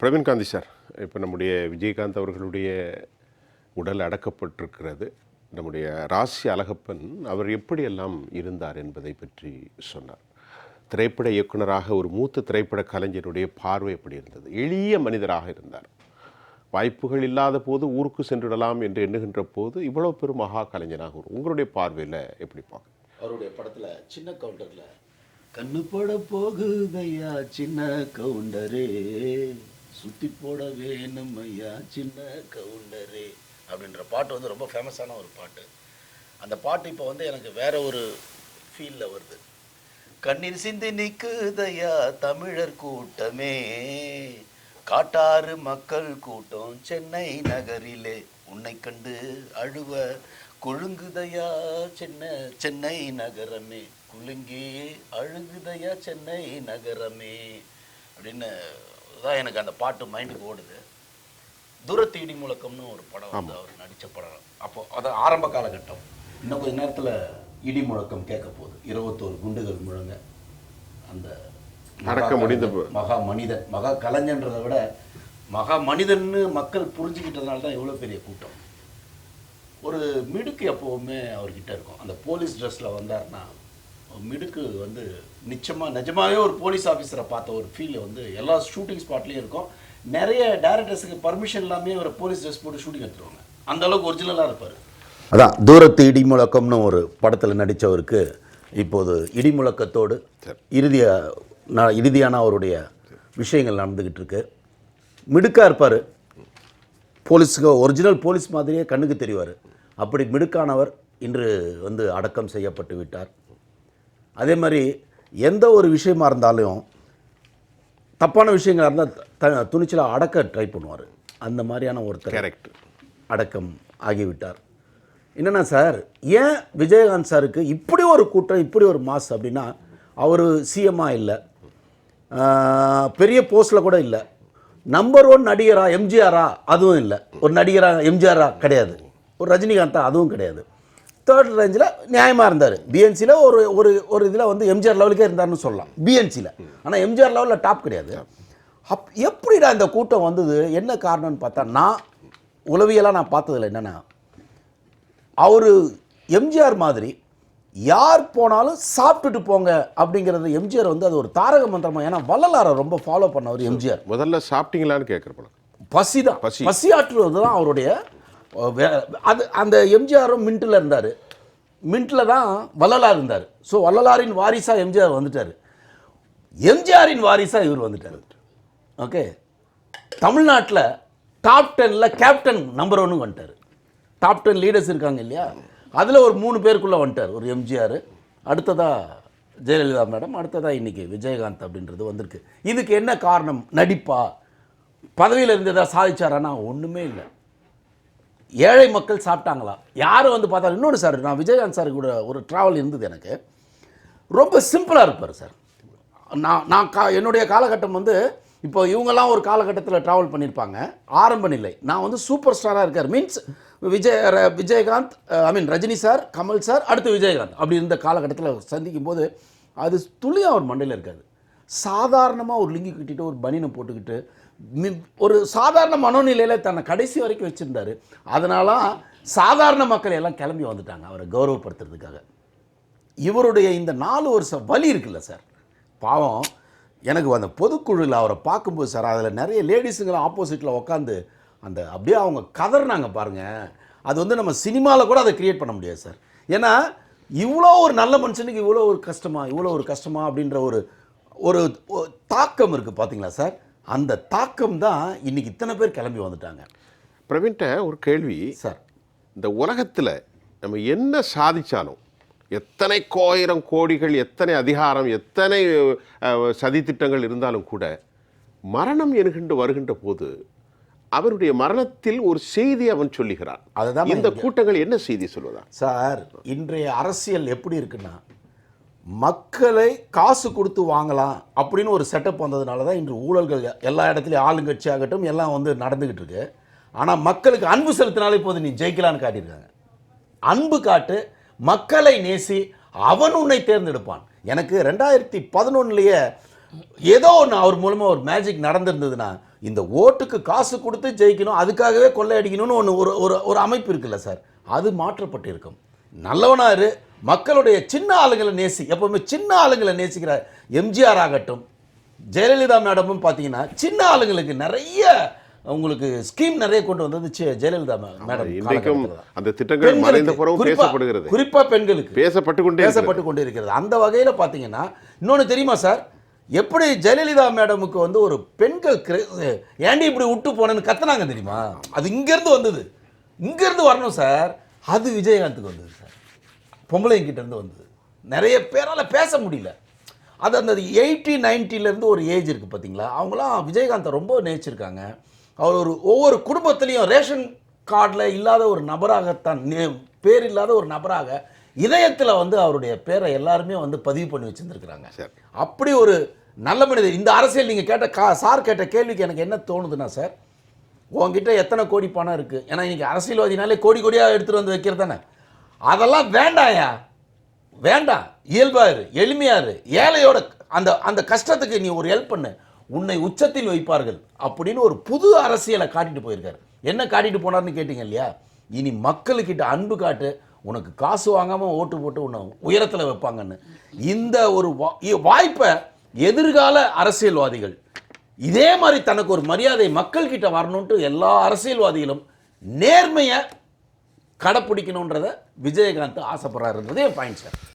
Praveen Gandhi sir இப்போ நம்முடைய விஜயகாந்த் அவர்களுடைய உடல் அடக்கப்பட்டிருக்கிறது. நம்முடைய ராசி அழகப்பன் அவர் எப்படியெல்லாம் இருந்தார் என்பதை பற்றி சொன்னார். திரைப்பட இயக்குனராக ஒரு மூத்த திரைப்பட கலைஞருடைய பார்வை எப்படி இருந்தது? எளிய மனிதராக இருந்தார். வாய்ப்புகள் இல்லாத போது ஊருக்கு சென்றுடலாம் என்று எண்ணுகின்ற போது இவ்வளோ பெரும் மகா கலைஞராக வரும் உங்களுடைய பார்வையில் எப்படி பார்க்க? அவருடைய படத்தில் சின்ன கவுண்டரில் கண்ணு போட போகுதையா சின்ன கவுண்டரே? சுத்தி போட வேணும் ஐயா சின்ன கவுண்டரே. அப்படின்ற பாட்டு வந்து ரொம்ப ஃபேமஸான ஒரு பாட்டு. அந்த பாட்டு இப்போ வந்து எனக்கு வேற ஒரு ஃபீலில் வருது. கண்ணீர் சிந்தி நிற்குதையா தமிழர் கூட்டமே. காட்டாறு மக்கள் கூட்டம் சென்னை நகரிலே. உன்னை கண்டு அழுவ குழுங்குதையா சென்னை சென்னை நகரமே. குலுங்கி அழுகுதையா சென்னை நகரமே. அப்படின்னு தான் எனக்கு அந்த பாட்டு மைண்டுக்கு ஓடுது. தூரத்து இடி முழக்கம்னு ஒரு படம் வந்து அவர் நடித்த படம். அப்போ அது ஆரம்ப காலகட்டம். இன்னும் கொஞ்ச நேரத்தில் இடி முழக்கம் கேட்க போகுது. இருபத்தோரு குண்டுகள் முழங்க. அந்த நடக்க முடிந்த மகா மனிதன் மகா கலைஞன்றதை விட மகா மனிதன்னு மக்கள் புரிஞ்சுக்கிட்டதுனால தான் இவ்வளோ பெரிய கூட்டம். ஒரு மிடுக்கு எப்போவுமே அவர்கிட்ட இருக்கும். அந்த போலீஸ் ட்ரெஸ்ஸில் வந்தார்னா மிடுக்கு வந்து நிச்சயமாக நிஜமாவே ஒரு போலீஸ் ஆஃபீஸரை பார்த்த ஒரு ஃபீல் வந்து எல்லா ஷூட்டிங் ஸ்பாட்லேயும் இருக்கும். நிறைய டேரக்டர்ஸுக்கு பர்மிஷன் இல்லாமே ஒரு போலீஸ் ட்ரெஸ் போட்டு ஷூட்டிங் எடுத்துருவாங்க. அந்த அளவுக்கு ஒரிஜினலாக இருப்பார். அதான் தூரத்து இடி முழக்கம்னு ஒரு படத்தில் நடித்தவருக்கு இப்போது இடி முழக்கத்தோடு இறுதிய நான் இறுதியான அவருடைய விஷயங்கள் நடந்துக்கிட்டு இருக்கு. மிடுக்காக இருப்பார். போலீஸுக்கு ஒரிஜினல் போலீஸ் மாதிரியே கண்ணுக்கு தெரிவார். அப்படி மிடுக்கானவர் இன்று வந்து அடக்கம் செய்யப்பட்டு விட்டார். அதே மாதிரி எந்த ஒரு விஷயமா இருந்தாலும் தப்பான விஷயங்களாக இருந்தால் த துணிச்சலாக அடக்க ட்ரை பண்ணுவார். அந்த மாதிரியான ஒருத்தர் கரெக்ட் அடக்கம் ஆகிவிட்டார். என்னென்னா சார் ஏன் விஜயகாந்த் சாருக்கு இப்படி ஒரு கூட்டம் இப்படி ஒரு மாஸ் அப்படின்னா அவர் சிஎம்மாக இல்லை. பெரிய போஸ்டில் கூட இல்லை. நம்பர் ஒன் நடிகரா எம்ஜிஆரா அதுவும் இல்லை. ஒரு நடிகரா எம்ஜிஆரா கிடையாது. ஒரு ரஜினிகாந்தா அதுவும் கிடையாது. தேர்ட் ரேஞ்சில் நியாயமாக இருந்தார். பிஎன்சியில் ஒரு ஒரு ஒரு இதில் வந்து எம்ஜிஆர் லெவலுக்கே இருந்தார்னு சொல்லலாம். பிஎன்சியில் ஆனால் எம்ஜிஆர் லெவலில் டாப் கிடையாது. அப் எப்படிடா இந்த கூட்டம் வந்தது? என்ன காரணம்னு பார்த்தா நான் உளவியலாக நான் பார்த்ததில்ல. என்னென்னா அவர் எம்ஜிஆர் மாதிரி யார் போனாலும் சாப்பிட்டுட்டு போங்க அப்படிங்கிறது எம்ஜிஆர் வந்து அது ஒரு தாரக மந்திரமா. ஏன்னா வள்ளலாரை ரொம்ப ஃபாலோ பண்ணவர் எம்ஜிஆர் முதல்ல சாப்பிட்டீங்களான்னு கேட்குற பசி தான் பசி. பசி ஆற்றுவது தான் அவருடைய அது அந்த எம்ஜிஆரும் மின்ட்டில் இருந்தார். மின்ட்டில் தான் வள்ளலார் இருந்தார். ஸோ வள்ளலாரின் வாரிசா எம்ஜிஆர் வந்துட்டார். எம்ஜிஆரின் வாரிசாக இவர் வந்துட்டார். ஓகே தமிழ்நாட்டில் டாப் டெனில் கேப்டன் நம்பர் ஒன்று வந்துட்டார். டாப் டென் லீடர்ஸ் இருக்காங்க இல்லையா? அதில் ஒரு மூணு பேருக்குள்ளே வந்துட்டார் ஒரு எம்ஜிஆர். அடுத்ததாக ஜெயலலிதா மேடம் அடுத்ததாக இன்றைக்கி விஜயகாந்த் அப்படின்றது வந்திருக்கு. இதுக்கு என்ன காரணம்? நடிப்பா? பதவியில் இருந்ததா சாதிச்சாரானா? ஒன்றுமே இல்லை. ஏழை மக்கள் சாப்பிட்டாங்களா? யாரும் வந்து பார்த்தா இன்னொன்று சார் நான் விஜயகாந்த் சார் கூட ஒரு ட்ராவல் இருந்தது எனக்கு. ரொம்ப சிம்பிளாக இருப்பார் சார். நான் நான் கா என்னுடைய காலகட்டம் வந்து இப்போ இவங்கெல்லாம் ஒரு காலகட்டத்தில் ட்ராவல் பண்ணியிருப்பாங்க ஆரம்ப நிலை. நான் வந்து சூப்பர் ஸ்டாராக இருக்கார். மீன்ஸ் விஜய் ர- Vijayakanth I mean Rajini sir Kamal sir அடுத்து விஜயகாந்த். அப்படி இருந்த காலகட்டத்தில் சந்திக்கும் போது அது துளியாக அவர் மண்டையில் இருக்காது. சாதாரணமாக ஒரு லிங்கி கட்டிட்டு ஒரு பனியனை போட்டுக்கிட்டு ஒரு சாதாரண மனோநிலையில் தன்னை கடைசி வரைக்கும் வச்சுருந்தாரு. அதனால சாதாரண மக்கள் எல்லாம் கிளம்பி வந்துட்டாங்க அவரை கௌரவப்படுத்துறதுக்காக. இவருடைய இந்த நாலு வருஷம் வலி இருக்குல்ல சார் பாவம் எனக்கு அந்த பொதுக்குழுவில் அவரை பார்க்கும்போது சார் அதில் நிறைய லேடிஸுங்களாம் ஆப்போசிட்டில் உட்காந்து அந்த அப்படியே அவங்க கதறினாங்க பாருங்கள் அது வந்து நம்ம சினிமாவில் கூட அதை க்ரியேட் பண்ண முடியாது சார். ஏன்னா இவ்வளோ ஒரு நல்ல மனுஷனுக்கு இவ்வளோ ஒரு கஷ்டமா இவ்வளோ ஒரு கஷ்டமா அப்படின்ற ஒரு ஒரு தாக்கம் இருக்குது பார்த்தீங்களா சார்? அந்த தாக்கம் தான் இன்னைக்கு இத்தனை பேர் கிளம்பி வந்துட்டாங்க. பிரவீன்ட்ட ஒரு கேள்வி. சார். இந்த உலகத்தில் நம்ம என்ன சாதிச்சாலும் எத்தனை கோயிரம் கோடிகள் எத்தனை அதிகாரம் எத்தனை சதித்திட்டங்கள் இருந்தாலும் கூட மரணம் என்கின்ற வருகின்ற போது அவருடைய மரணத்தில் ஒரு செய்தி அவன் சொல்லுகிறான். அதுதான் இந்த கூட்டங்கள் என்ன செய்தி சொல்வதா? சார் இன்றைய அரசியல் எப்படி இருக்குன்னா மக்களை காசு கொடுத்து வாங்கலாம் அப்படின்னு ஒரு செட்டப் வந்ததுனால தான் இன்று ஊழல்கள் எல்லா இடத்துலையும் ஆளுங்கட்சி ஆகட்டும் எல்லாம் வந்து நடந்துக்கிட்டு இருக்கு. ஆனால் மக்களுக்கு அன்பு செலுத்தினாலே போது நீ ஜெயிக்கலான்னு காட்டியிருக்காங்க. அன்பு காட்டு மக்களை நேசி அவன் உன்னை தேர்ந்தெடுப்பான். எனக்கு ரெண்டாயிரத்தி பதினொன்னுலேயே ஏதோ ஒன்று அவர் மூலமாக ஒரு மேஜிக் நடந்திருந்ததுன்னா இந்த ஓட்டுக்கு காசு கொடுத்து ஜெயிக்கணும் அதுக்காகவே கொள்ளையடிக்கணும்னு ஒன்று ஒரு ஒரு ஒரு அமைப்பு இருக்குல்ல சார் அது மாற்றப்பட்டிருக்கும். நல்லவனாரு மக்களுடைய சின்ன ஆளுங்களை நேசி எப்பவுமே சின்ன ஆளுங்களை நேசிக்கிற எம்ஜிஆர் ஆகட்டும் ஜெயலலிதா மேடமும் பார்த்தீங்கன்னா சின்ன ஆளுங்களுக்கு நிறைய உங்களுக்கு ஸ்கீம் நிறைய கொண்டு வந்தது ஜெயலலிதா மேடம் இன்றைக்கும். அந்த திட்டங்கள் மறைந்த குறிப்பா- பேசப்படுகிறது. குறிப்பா பெண்களுக்கு பேசப்பட்டு கொண்டே. பேசப்பட்டு கொண்டு இருக்கிறது. அந்த வகையில் பார்த்தீங்கன்னா இன்னொன்று தெரியுமா சார் எப்படி ஜெயலலிதா மேடமுக்கு வந்து ஒரு பெண்கள் ஏண்டி இப்படி விட்டு போனேன்னு கத்துனாங்க தெரியுமா? அது இங்கேருந்து வந்தது. இங்கேருந்து வரணும் சார் அது விஜயகாந்துக்கு வந்தது. சார் பொம்பளைங்க கிட்ட இருந்து வந்தது. நிறைய பேரால் பேச முடியல. அது அந்த எயிட்டி நைன்ட்டிலேருந்து ஒரு ஏஜ் இருக்குது பார்த்தீங்களா? அவங்களாம் விஜயகாந்தை ரொம்ப நேசிச்சிருக்காங்க. அவர் ஒரு ஒவ்வொரு குடும்பத்துலேயும் ரேஷன் கார்டில் இல்லாத ஒரு நபராகத்தான் நே- பேர் இல்லாத ஒரு நபராக இதயத்தில் வந்து அவருடைய பேரை எல்லாருமே வந்து பதிவு பண்ணி வச்சுருந்துருக்குறாங்க. சரி. அப்படி ஒரு நல்ல மனிதர். இந்த அரசியல் நீங்கள் கேட்ட கா சார் கேட்ட கேள்விக்கு எனக்கு என்ன தோணுதுன்னா சார் உங்ககிட்ட எத்தனை கோடி பணம் இருக்குது ஏன்னா இன்னைக்கு அரசியல்வாதினாலே கோடி கோடியாக எடுத்துகிட்டு வந்து வைக்கிறது தானே? அதெல்லாம் வேண்டாயா வேண்டாம். இயல்பாக இரு எளிமையாக இரு ஏழையோட அந்த அந்த கஷ்டத்துக்கு நீ ஒரு ஹெல்ப் பண்ணு. உன்னை உச்சத்தில் வைப்பார்கள் அப்படின்னு ஒரு புது அரசியலை காட்டிட்டு போயிருக்காரு. என்ன காட்டிட்டு போனார்னு கேட்டீங்க இல்லையா? இனி மக்களுக்கிட்ட அன்பு காட்டு உனக்கு காசு வாங்காமல் ஓட்டு போட்டு உன்னை உயரத்தில் வைப்பாங்கன்னு. இந்த ஒரு வா- இ- வாய்ப்பை எதிர்கால அரசியல்வாதிகள் இதே மாதிரி தனக்கு ஒரு மரியாதை மக்கள்கிட்ட வரணுன்ட்டு எல்லா அரசியல்வாதிகளும் நேர்மையை கடைப்பிடிக்கணுன்றத விஜயகாந்த் ஆசைப்படுறாருன்றதே பாயிண்ட் சார்